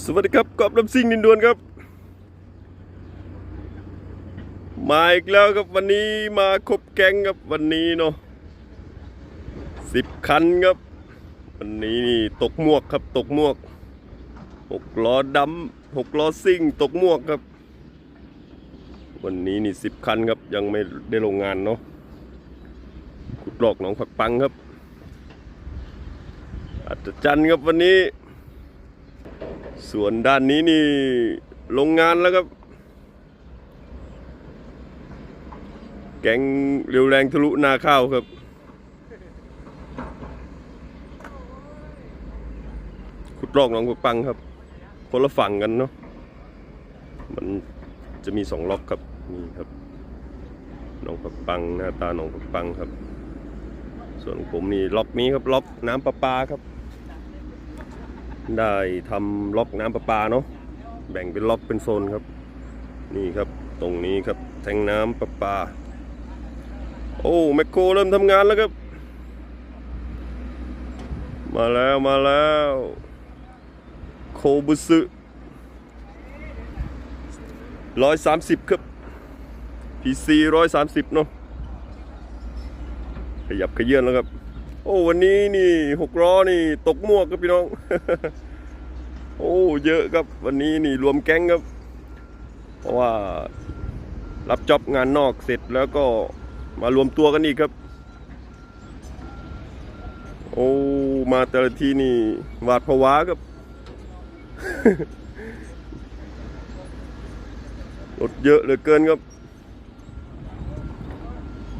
สวัสดีครับกอบลำซิ่งนินดวนครับ มาอีกแล้วครับวันนี้มาครบแก๊งครับวันนี้เนาะสิบคันครับ วันนี้นี่ตกหมวกครับตกหมวกหกล้อดำหกล้อซิ่งตกหมวกครับ วันนี้นี่สิบคันครับยังไม่ได้ลงงานเนาะขุดหลอกหนองผักปังครับอัศจรรย์ครับวันนี้ ส่วนด้านนี้นี่โรงงานแล้วครับ แกงเร็วแรงทะลุนาข้าวครับ ขุดลอกหนองกุปังครับคนละฝั่งกันเนาะ มันจะมีสองล็อกครับ นี่ครับหนองปักปังหน้าตาหนองปักปังครับ ส่วนผมนี่ล็อกนี้ครับล็อกน้ำประปาครับ ได้ทำล็อกน้ำประปาเนาะแบ่งเป็นล็อกเป็นโซนครับ นี่ครับตรงนี้ครับแทงน้ำประปา โอ้แมคโครเริ่มทำงานแล้วครับ มาแล้วมาแล้วโคบุสึร้อยสามสิบครับ PC ร้อยสามสิบเนาะขยับขยื่นแล้วครับ โอ้วันนี้นี่หกล้อนี่ตกหมวกครับพี่น้อง โอ้เยอะครับวันนี้นี่รวมแก๊งครับ เพราะว่ารับจ็อบงานนอกเสร็จแล้วก็มารวมตัวกันอีกครับ โอ้มาแต่ละทีนี่หวาดผวาครับ รถเยอะเหลือเกินครับ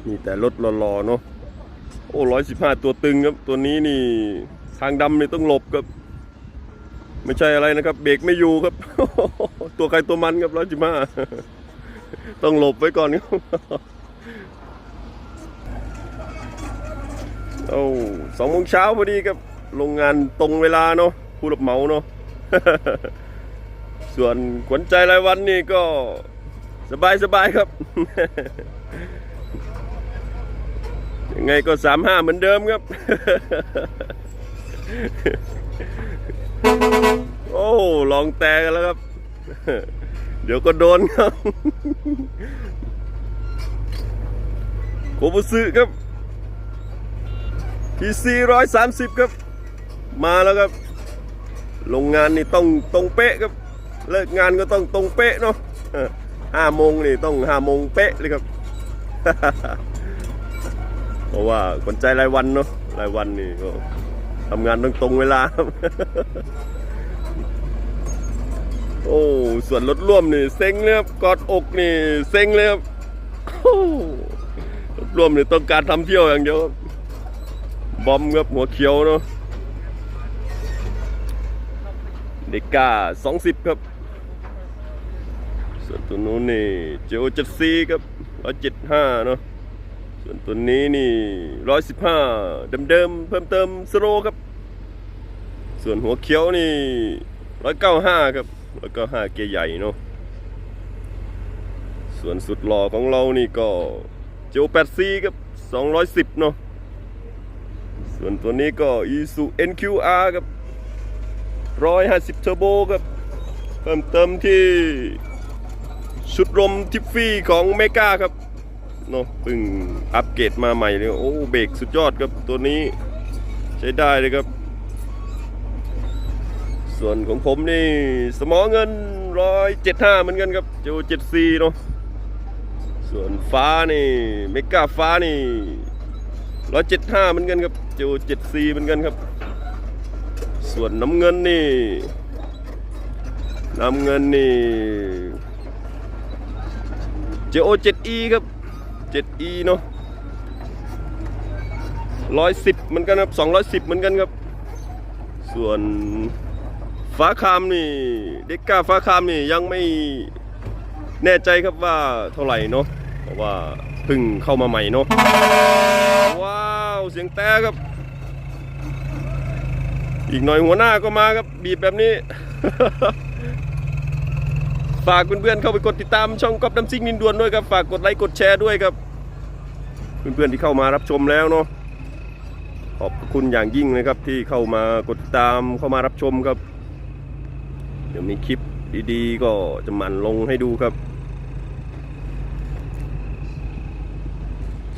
มีแต่รถรอๆเนาะ โอ้ร้อยสิบห้าตัวตึงครับ ตัวนี้นี่ทางดำนี่ต้องหลบครับ ไม่ใช่อะไรนะครับ เบรกไม่อยู่ครับ ตัวใครตัวมันครับร้อยสิบห้าต้องหลบไว้ก่อนครับโอ้สองโมงเช้าพอดีครับโรงงานตรงเวลาเนาะผู้รับเหมาเนาะส่วนขวัญใจรายวันนี่ก็สบายสบายครับ ยังไงก็สามห้าเหมือนเดิมครับ โอ้ลองแต่กันแล้วครับ เดี๋ยวก็โดนครับโคบุสึครับทีซีร้อยสามสิบครับ มาแล้วครับ โรงงานนี่ต้องตรงเป๊ะครับ เลิกงานก็ต้องตรงเป๊ะเนาะห้าโมงนี่ต้องห้าโมงเป๊ะเลยครับ เพราะว่าคนใจรายวันเนาะรายวันนี่ก็ทำงานตรงตรงเวลาครับโอ้ส่วนรถร่วมนี่เซ็งเลยครับกอดอกนี่เซ็งเลยครับรถร่วมนี่ต้องการทำเที่ยวอย่างเดียวบบอมครับหัวเขียวเนาะเด็กกาสองสิบครับ ส่วนตัวนู้นนี่เจโอเจ็ดซีครับร้อยเจ็ดห้าเนาะ ส่วนตัวนี้นี่ร้อยสิบห้าเดิมๆเพิ่มเติมสโลครับ ส่วนหัวเขียวนี่ร้อยเก้าห้าครับร้อยเก้าห้าเกียร์ใหญ่เนาะส่วนสุดหล่อของเรานี่ก็เจโอแปดซีครับสองร้อยสิบเนาะส่วนตัวนี้ก็อีซู NQR ครับร้อยห้าสิบเทอร์โบครับเพิ่มเติมที่ชุดลมทิฟฟี่ของเมกาครับ เนาะเพิ่งอัปเกรดมาใหม่เลยโอ้เบรกสุดยอดครับตัวนี้ใช้ได้เลยครับ ส่วนของผมนี่สมอเงินร้อยเจ็ดห้าเหมือนกันครับโจเจ็ดซีเนาะส่วนฟ้านี่เมกาฟ้านี่ร้อยเจ็ดห้าเหมือนกันครับโจเจ็ดซีเหมือนกันครับ ส่วนน้ำเงินนี่น้ำเงินนี่ JO7E ครับ 7E เนาะ110เหมือนกันครับ210เหมือนกันครับ ส่วนฟ้าคามนี่ เด็กก้าฟ้าคามนี่ยังไม่แน่ใจครับว่าเท่าไหร่เนาะเพราะว่าเพิ่งเข้ามาใหม่เนาะว้าวเสียงแต่ครับ อีกหน่อยหัวหน้าก็มาครับบีบแบบนี้ ฝากเพื่อนๆเข้าไปกดติดตามช่องก๊อฟน้ำซิ่งนินดวนด้วยครับ ฝากกดไลค์กดแชร์ด้วยครับ เพื่อนๆที่เข้ามารับชมแล้วเนาะขอบคุณอย่างยิ่งนะครับที่เข้ามากดติดตามเข้ามารับชมครับ เดี๋ยวมีคลิปดีๆ ก็จะมันลงให้ดูครับ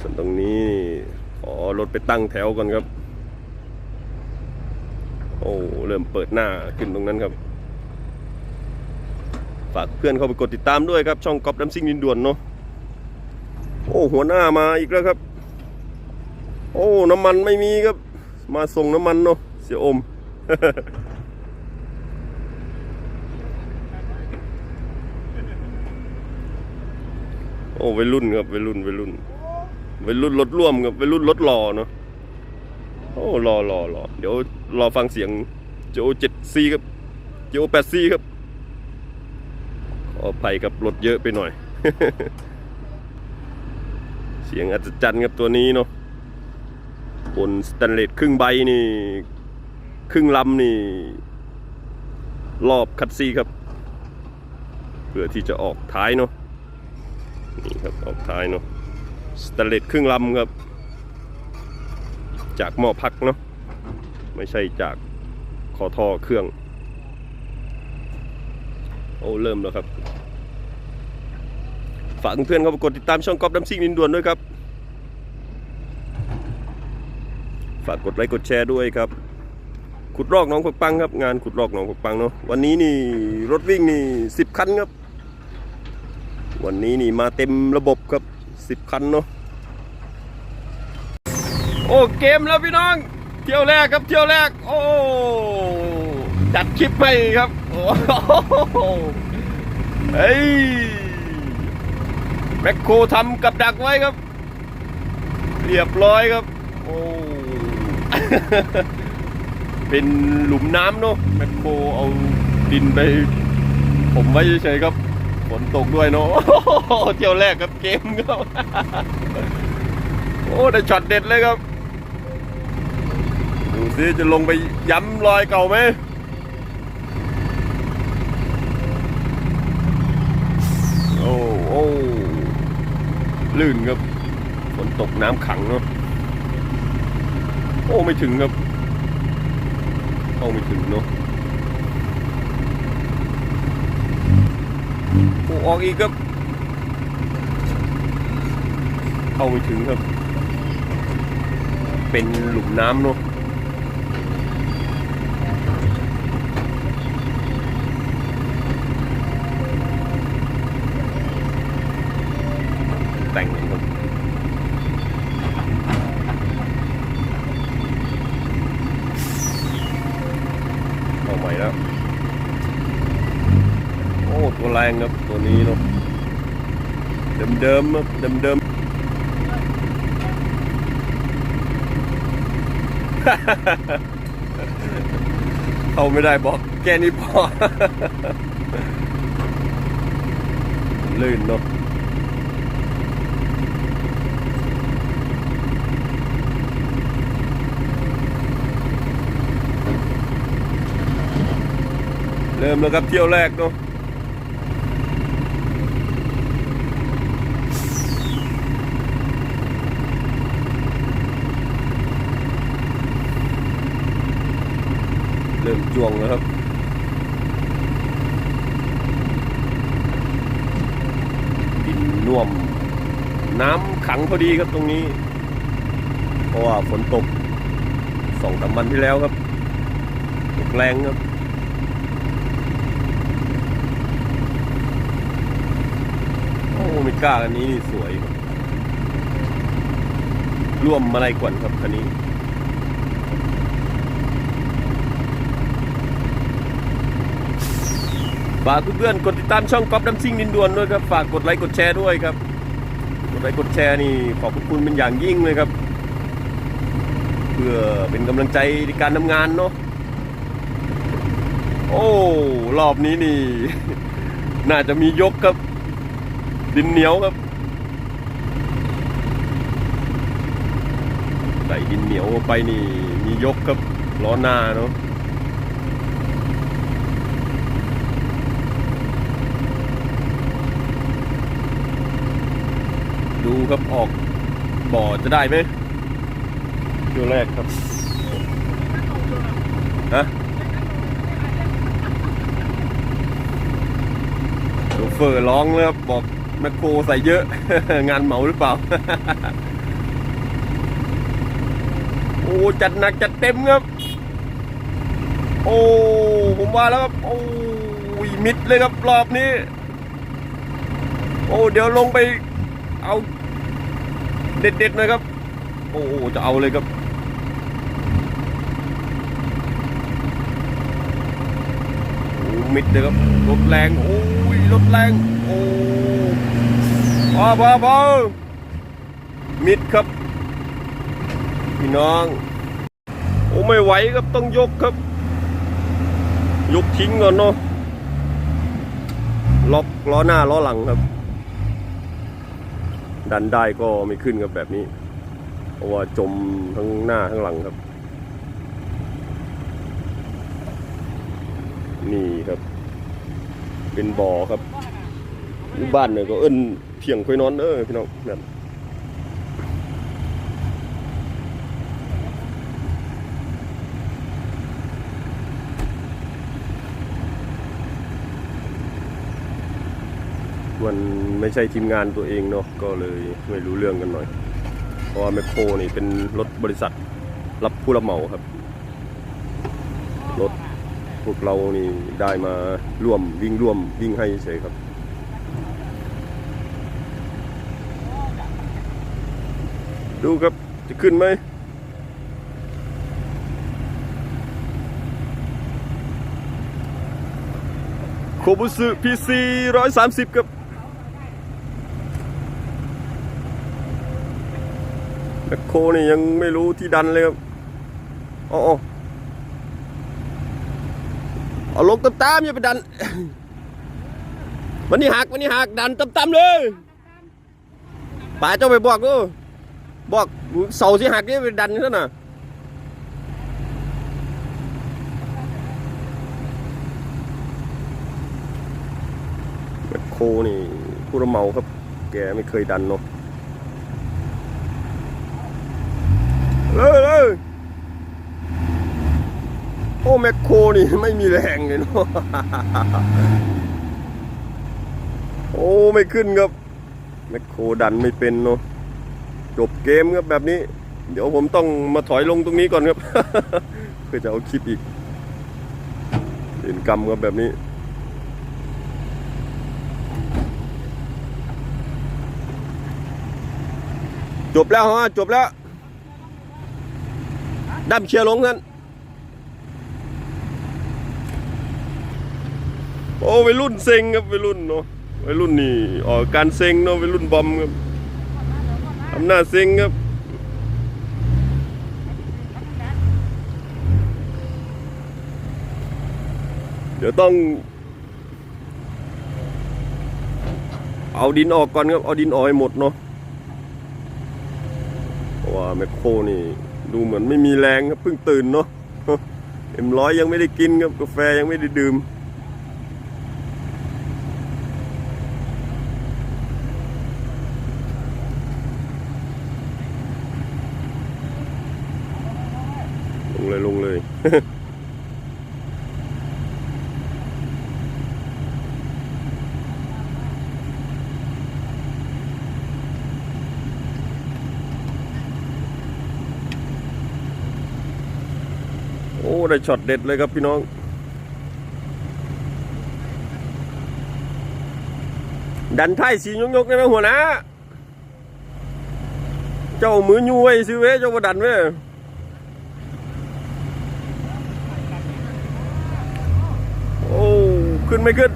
ส่วนตรงนี้ขอรถไปตั้งแถวก่อนครับ โอ้เริ่มเปิดหน้าขึ้นตรงนั้นครับ ฝากเพื่อนเข้าไปกดติดตามด้วยครับ ช่องก๊อฟดัมซิ่งดินด่วนเนาะโอ้หัวหน้ามาอีกแล้วครับ โอ้น้ำมันไม่มีครับ มาส่งน้ำมันเนาะเสียอมโอ้วัยรุ่นครับวัยรุ่นวัยรุ่นวัยรุ่นรถร่วมครับวัยรุ่นรถหล่อเนาะโอ้รอรอรอเดี๋ยวรอฟังเสียงโจเจ็ดซีครับโจแปดซีครับ ออภัยกับรถเยอะไปหน่อย เสียงอัศจรรย์ครับตัวนี้เนาะบนสแตนเลสครึ่งใบนี่ ครึ่งลำนี่ รอบคัดซีครับ เพื่อที่จะออกท้ายเนาะนี่ครับออกท้ายเนาะสแตนเลสครึ่งลำครับ จากหม้อพักเนาะไม่ใช่จากคอท่อเครื่อง อ้เริ่มแล้วครับ ฝากเพื่อนๆเข้าไปกดติดตามช่องก๊อฟดัมซิ่งนินด่วนด้วยครับ ฝากกดไลค์กดแชร์ด้วยครับ ขุดรอกน้องผักปังครับ งานขุดรอกน้องผักปังเนาะวันนี้นี่รถวิ่งนี่สิบคันครับ วันนี้นี่มาเต็มระบบครับสิบคันเนาะโอ้เกมแล้วพี่น้อง เที่ยวแรกครับเที่ยวแรก โอ้จัดคลิปให้ครับ เฮ้ยแมคโครทำกับดักไว้ครับ เรียบร้อยครับ โอ้เป็นหลุมน้ำเนาะแมคโครเอาดินไป ผมไว้เฉยๆครับฝนตกด้วยเนาะเที่ยวแรกครับเกมครับโอ้ได้ช็อตเด็ดเลยครับ ดูสิจะลงไปย้ำรอยเก่าไหมโอ้โอ้ ลื่นครับฝนตกน้ำขังเนาะโอ้ไม่ถึงครับเข้าไม่ถึงเนาะโอ้ออกอีกครับ เข้าไม่ถึงครับ เป็นหลุมน้ำเนาะแต่งครับ เอาใหม่ แล้ว โอ้ตัวแรงครับตัวนี้เนาะเดิมๆครับเดิมๆเขาไม่ได้บอกแค่นี้พอลื่นเนาะ เริ่มแล้วครับเที่ยวแรกเนาะเริ่มจวงแล้วครับดินน่วม น้ำขังพอดีครับตรงนี้ เพราะว่าฝนตกสองสามวันที่แล้วครับตกแรงครับ โอ้ไม่กล้าอันนี้นี่สวย ร่วมมาลัยกวนครับคันนี้ฝากเพื่อนๆกดติดตามช่องก๊อฟดัมซิ่งดินด่วนด้วยครับ ฝากกดไลค์กดแชร์ด้วยครับ กดไลค์กดแชร์นี่ขอบคุณเป็นอย่างยิ่งเลยครับ เพื่อเป็นกำลังใจในการทำงานเนาะโอ้ รอบนี้นี่ น่าจะมียกครับ ดินเหนียวครับใส่ดินเหนียวไปนี่มียกครับล้อหน้าเนาะดูครับออกบ่อจะได้ไหมเที่ยวแรกครับฮะเฟอร์ร้องเลยครับบอก แมคโครใส่เยอะ งานเหมาหรือเปล่า โอ้จัดหนักจัดเต็มครับ โอ้ผมว่าแล้วครับโอ้ยมิดเลยครับรอบนี้ โอ้เดี๋ยวลงไปเอาเด็ดๆนะครับ โอ้จะเอาเลยครับโอ้มิดเลยครับรถแรง โอ้ รถแรงโอ้พอพอพอมิดครับ พี่น้อง โอ้ไม่ไหวครับต้องยกครับ ยกทิ้งก่อนเนาะล็อกล้อหน้าล้อหลังครับ ดันได้ก็ไม่ขึ้นครับแบบนี้ เพราะว่าจมทั้งหน้าทั้งหลังครับ นี่ครับ เป็นบ่อครับบ้านเนี่ยก็เอิ้นเที่ยงค่อยนอนเด้อพี่น้องนั่นมันไม่ใช่ทีมงานตัวเองเนาะก็เลยไม่รู้เรื่องกันหน่อย เพราะว่าแมคโครนี่เป็นรถบริษัทรับผู้รับเหมาครับ รถ พวกเรานี่ได้มาร่วมวิ่งร่วมวิ่งให้เฉยครับดูครับ จะขึ้นไหม โคบุสึพีซีร้อยสามสิบครับ แมคโคนี่ยังไม่รู้ที่ดันเลยครับ อ๋อ เอาลงตามๆอย่าไปดัน วันนี้หักวันนี้หักดันตามๆเลยป่าเจ้าไปบอกดูบอกเสาสิหักนี่ไปดันซะน่ะแมคโคนี่ผู้รับเหมาครับ แกไม่เคยดันเนาะเลยเลย แมคโครนี่ไม่มีแรงเลยเนาะโอ้ไม่ขึ้นครับแมคโครดันไม่เป็นเนาะจบเกมครับแบบนี้ เดี๋ยวผมต้องมาถอยลงตรงนี้ก่อนครับเพื่อจะเอาคลิปอีกเป็นกรรมครับแบบนี้จบแล้วฮะจบแล้วดั้มเชียร์ลงท่าน โอ้วัยรุ่นเซ็งครับวัยรุ่นเนาะวัยรุ่นนี่ออกการเซ็งเนาะวัยรุ่นบอมครับทำหน้าเซ็งครับเดี๋ยวต้อง เอาดินออกก่อนครับ เอาดินออกให้หมดเนาะเพราะว่าแมคโครนี่ ดูเหมือนไม่มีแรงครับเพิ่งตื่นเนาะเอ็มร้อยยังไม่ได้กินครับกาแฟยังไม่ได้ดื่ม ลงเลยลงเลย โอ้ ได้ช็อตเด็ดเลยครับพี่น้อง ดันไทยสียกๆได้ไหมหัวหนะเจ้ามือยุ้ยซื้อเว้เจ้าบ่ดันเว้โอ้ขึ้นไม่ขึ้น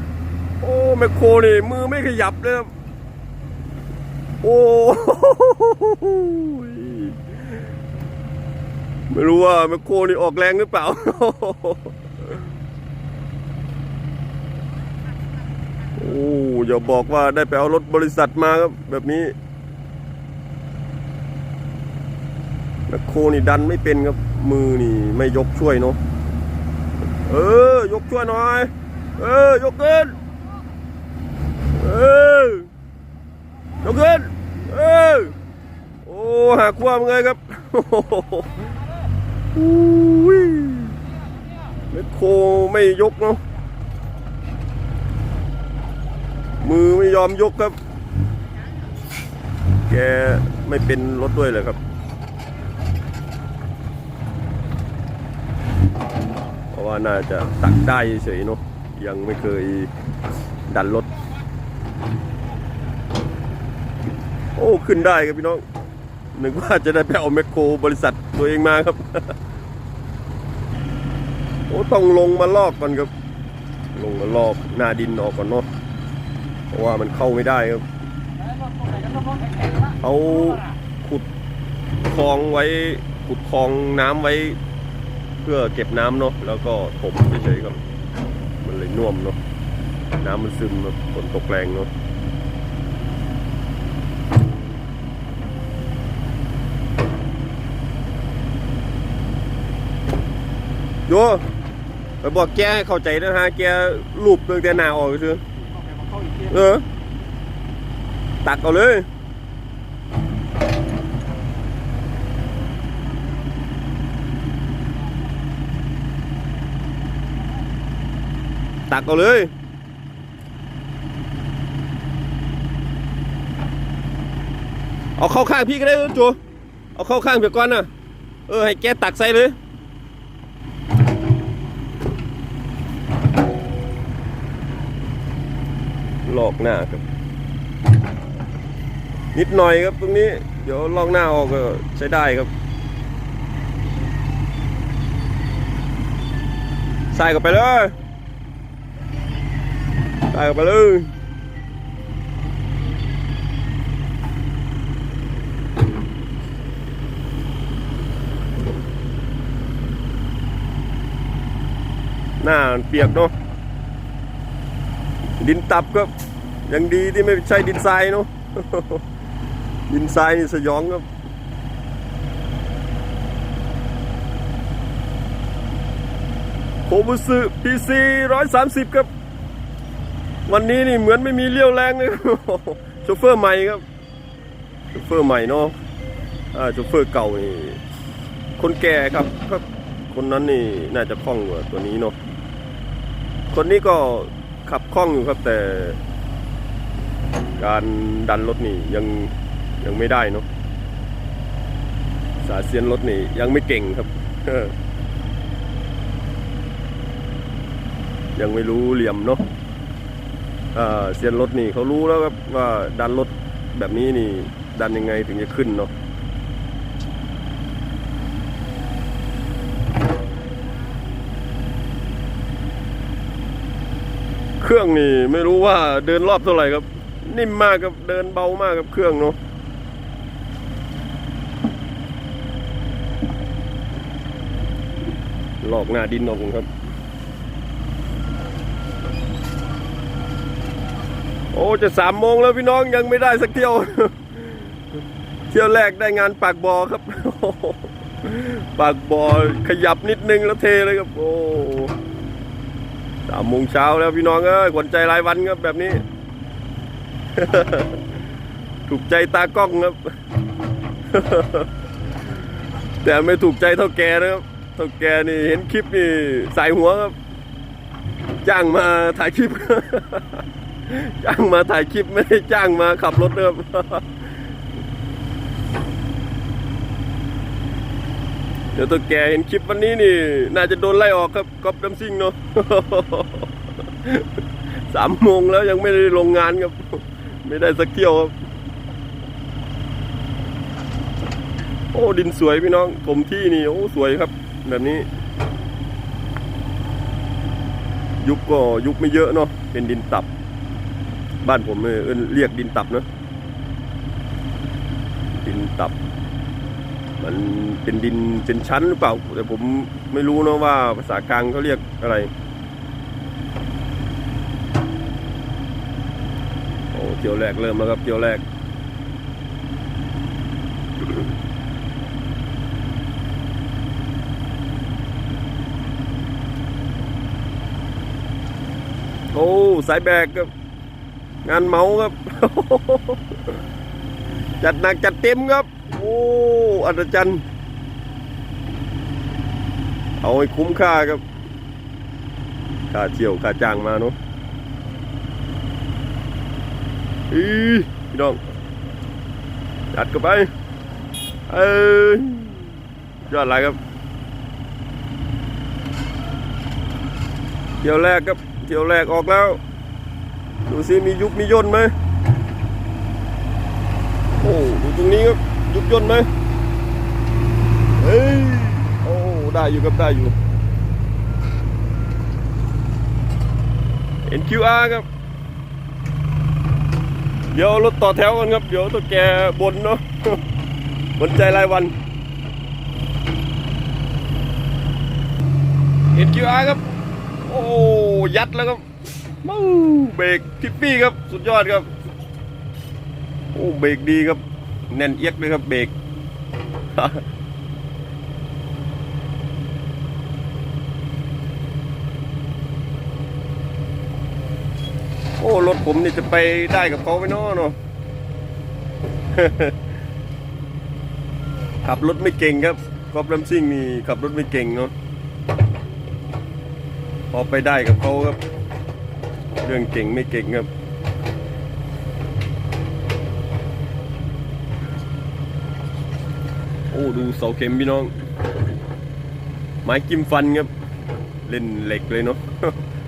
โอ้แมคโครนี่มือไม่ขยับเลยครับโอ้ ไม่รู้ว่าแมคโครนี่ออกแรงหรือเปล่า โอ้อย่าบอกว่าได้ไปเอารถบริษัทมาครับ แบบนี้แมคโครนี่ดันไม่เป็นครับ มือนี่ไม่ยกช่วยเนาะเออยกช่วยหน่อย เออยกขึ้นเออยกขึ้นเออโอ้หักความไงครับ แมคโครไม่ยกเนาะมือไม่ยอมยกครับ แกไม่เป็นรถด้วยเลยครับเพราะว่าน่าจะตักได้เฉยเนาะยังไม่เคยดันรถ โอ้ ขึ้นได้ครับพี่น้อง นึกว่าจะได้ไปเอาแมคโครบริษัทตัวเองมาครับ โอ้ต้องลงมาลอกก่อนครับ ลงมาลอกหน้าดินออกก่อนเนาะเพราะว่ามันเข้าไม่ได้ครับเอาขุดคลองไว้ขุดคลองน้ำไว้ เพื่อเก็บน้ำเนาะแล้วก็ถมเฉยๆครับ มันเลยน่วมเนาะน้ำมันซึมเนอะฝนตกแรงเนาะ โยไปบอกแกให้เข้าใจนะฮะแกรูปเรื่องแต่หนาออกคือเออ ตักเอาเลยตักเอาเลย เอาเข้าข้างพี่ก็ได้จูเอาเข้าข้างเพียก่อนนะเออ ให้แกตักใส่เลย ลอกหน้าครับ นิดหน่อยครับตรงนี้ เดี๋ยวลอกหน้าออกก็ใช้ได้ครับใส่เข้าไปเลยใส่เข้าไปเลยหน้าเปียกเนาะดินตับก็ ยังดีที่ไม่ใช่ดินทรายเนาะดินทรายนี่สยองครับโคบุสึพีซีร้อยสามสิบครับ วันนี้นี่เหมือนไม่มีเลี้ยวแรงเลยโชเฟอร์ใหม่ครับโชเฟอร์ใหม่เนาะอ่าโชเฟอร์เก่านี่คนแก่ครับครับ คนนั้นนี่น่าจะคล่องกว่าตัวนี้เนาะคนนี้ก็ขับคล่องอยู่ครับแต่ การดันรถนี่ยังยังไม่ได้เนาะสาเซียนรถนี่ยังไม่เก่งครับ ยังไม่รู้เหลี่ยมเนาะอ่าเซียนรถนี่เขารู้แล้วครับว่าดันรถแบบนี้นี่ ดันยังไงถึงจะขึ้นเนาะเครื่องนี่ไม่รู้ว่าเดินรอบเท่าไหร่ครับ นิ่มมากครับเดินเบามากครับเครื่องเนาะหลอกหน้าดินออกครับ โอ้จะสามโมงแล้วพี่น้องยังไม่ได้สักเที่ยว เที่ยวแรกได้งานปากบอครับ ปากบอขยับนิดนึงแล้วเทเลยครับ โอ้สามโมงเช้าแล้วพี่น้องเอ้ยขวัญใจรายวันครับแบบนี้ ถูกใจตากล้องครับ แต่ไม่ถูกใจเท่าแกนะครับเท่าแกนี่เห็นคลิปนี่สายหัวครับจ้างมาถ่ายคลิป จ้างมาถ่ายคลิปไม่ได้จ้างมาขับรถนะครับเดี๋ยวตัวแกเห็นคลิปวันนี้นี่ น่าจะโดนไล่ออกครับก๊อปน้ำซิ่งเนาะสามโมงแล้วยังไม่ได้ลงงานครับ ไม่ได้สักเที่ยวครับ โอ้ดินสวยพี่น้องถมที่นี่โอ้สวยครับ แบบนี้ ยุบก็ยุบไม่เยอะเนาะเป็นดินตับ บ้านผมเออเรียกดินตับเนาะดินตับ มันเป็นดินเป็นชั้นหรือเปล่า แต่ผมไม่รู้เนาะว่าภาษากลางเขาเรียกอะไร โอ้ เที่ยวแรกเริ่มแล้วครับเที่ยวแรกโอ้สายแบกครับ งานเมาครับ จัดหนักจัดเต็มครับ โอ้อัศจรรย์เอาให้คุ้มค่าครับ ค่าเที่ยวค่าจ้างมาเนาะ อีพี่น้องจัดเข้าไปเอ้ยยอดอะไรครับเที่ยวแรกครับเที่ยวแรกออกแล้ว ดูซิมียุบมีย่นไหมโอ้ดูตรงนี้ครับยุบย่นไหมเฮ้ยโอ้ได้อยู่ครับได้อยู่ NQR ครับ เดี๋ยวรถต่อแถวกันครับ เดี๋ยวตัวแกบนเนาะบนใจรายวัน HQR ครับ โอ้ยัดแล้วครับมู้เบรกทิปปี้ครับ สุดยอดครับ โอ้เบรกดีครับ แน่นเอียกเลยครับเบรก โอ้รถผมนี่จะไปได้กับเขาไหมนาะเนาะขับรถไม่เก่งครับกอบลำซิ่งนี่ขับรถไม่เก่งเนาะพอไปได้กับเขาครับ เรื่องเก่งไม่เก่งครับโอ้ดูเสาเข็มพี่น้อง ไม้จิ้มฟันครับ เล่นเหล็กเลยเนาะ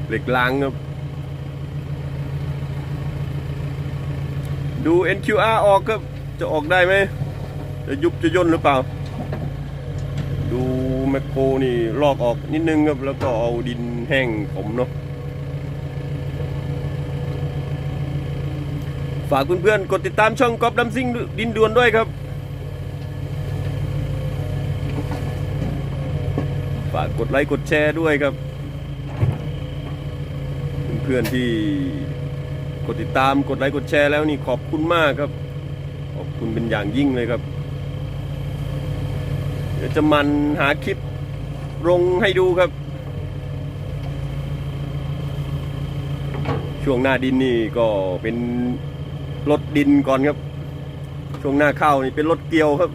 เหล็กล้างครับ ดู NQR ออกครับจะออกได้ไหม จะยุบจะย่นหรือเปล่า ดูแมคโครนี่ลอกออกนิดนึงครับ แล้วก็เอาดินแห้งผมเนาะ ฝากเพื่อนๆ กดติดตามช่องกอบดำซิ่งดินดวนด้วยครับ ฝากกดไลค์กดแชร์ด้วยครับ เพื่อนๆที่ กดติดตามกดไลค์กดแชร์แล้วนี่ขอบคุณมากครับ ขอบคุณเป็นอย่างยิ่งเลยครับเดี๋ยวจะมันหาคลิปลงให้ดูครับ ช่วงหน้าดินนี่ก็เป็นรถดินก่อนครับ ช่วงหน้าข้าวนี่เป็นรถเกี่ยวครับ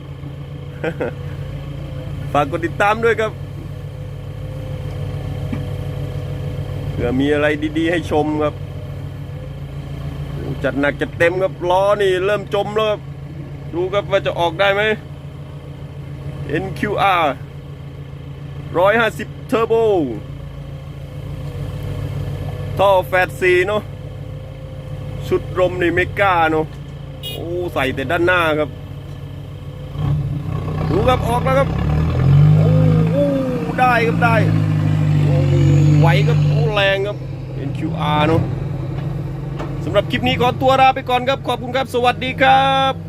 ฝากกดติดตามด้วยครับเผื่อมีอะไรดี ๆ ให้ชมครับ จัดหนักจัดเต็มครับล้อนี่เริ่มจมแล้วดูครับว่าจะออกได้ไหม NQR 150เทอร์โบท่อแฟตซีเนาะชุดลมนี่เมก้าเนาะโอ้ใส่แต่ด้านหน้าครับ ดูครับออกแล้วครับ โอ้โอ้ได้ครับได้ โอ้ไหวครับโอ้แรงครับ NQR เนาะ สำหรับคลิปนี้ขอตัวลาไปก่อนครับ ขอบคุณครับ สวัสดีครับ